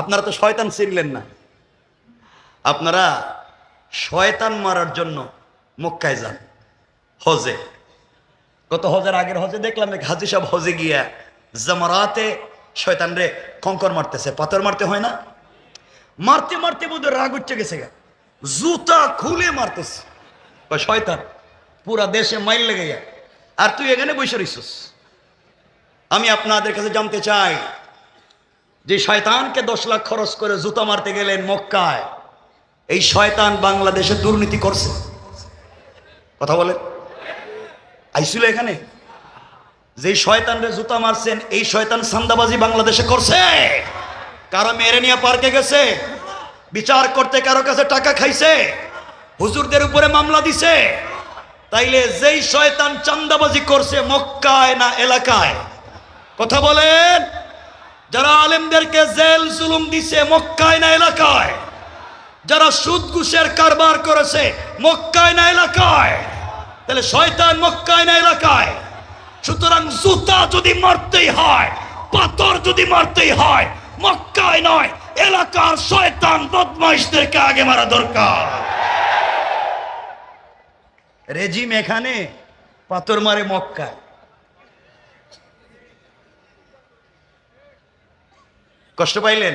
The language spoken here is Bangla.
আপনারা তো শয়তান ছিলেন না। আপনারা শয়তান মারার জন্য মক্কায় যান। হজে। গত হজের আগের হজে দেখলাম এক হাজি সাহেব হজে গিয়া জামারাতে শয়তান রে কঙ্কর মারতেছে। পাথর মারতে হয় না? মারতে মারতে বোধ রাগ উঠছে গেছে গা। জুতা খুলে মারতেছে। শয়তান, পুরা দেশে মাইল লেগে যায় আর তুই এখানে বসে রইছিস? আমি আপনাদের কাছে জানতে চাই যে শয়তানকে দশ লাখ খরচ করে জুতা মারতে গেলেন মক্কায়, এই শয়তান বাংলাদেশে দুর্নীতি করছে। কথা বলেন। আইছিল এখানে? যে শয়তানরে জুতা মারছেন, এই শয়তান সান্দাবাজি বাংলাদেশে করছে। কারও মেরে নিয়ে পার্কে গেছে? বিচার করতে কারও কাছে টাকা খাইছে? হুজুরদের উপরে মামলা দিছে? তাইলে যেই শয়তান চান্দাবাজি করছে মক্কায় না এলাকায়? কথা বলেন। আলেমদেরকে জেল জুলুম দিছে মক্কায় না এলাকায়? যারা সুদ ঘুষের কারবার করেছে মক্কায় না এলাকায়? তাহলে শয়তান মক্কায় না এলাকায়? সুতরাং জুতা যদি মারতেই হয়, পাথর যদি মারতেই হয়, মক্কায় নয়, এলাকার শয়তান বদমাইশদেরকে আগে মারা দরকার। রেজিম এখানে পাথর মারে মক্কায়। कष्ट पाहिले.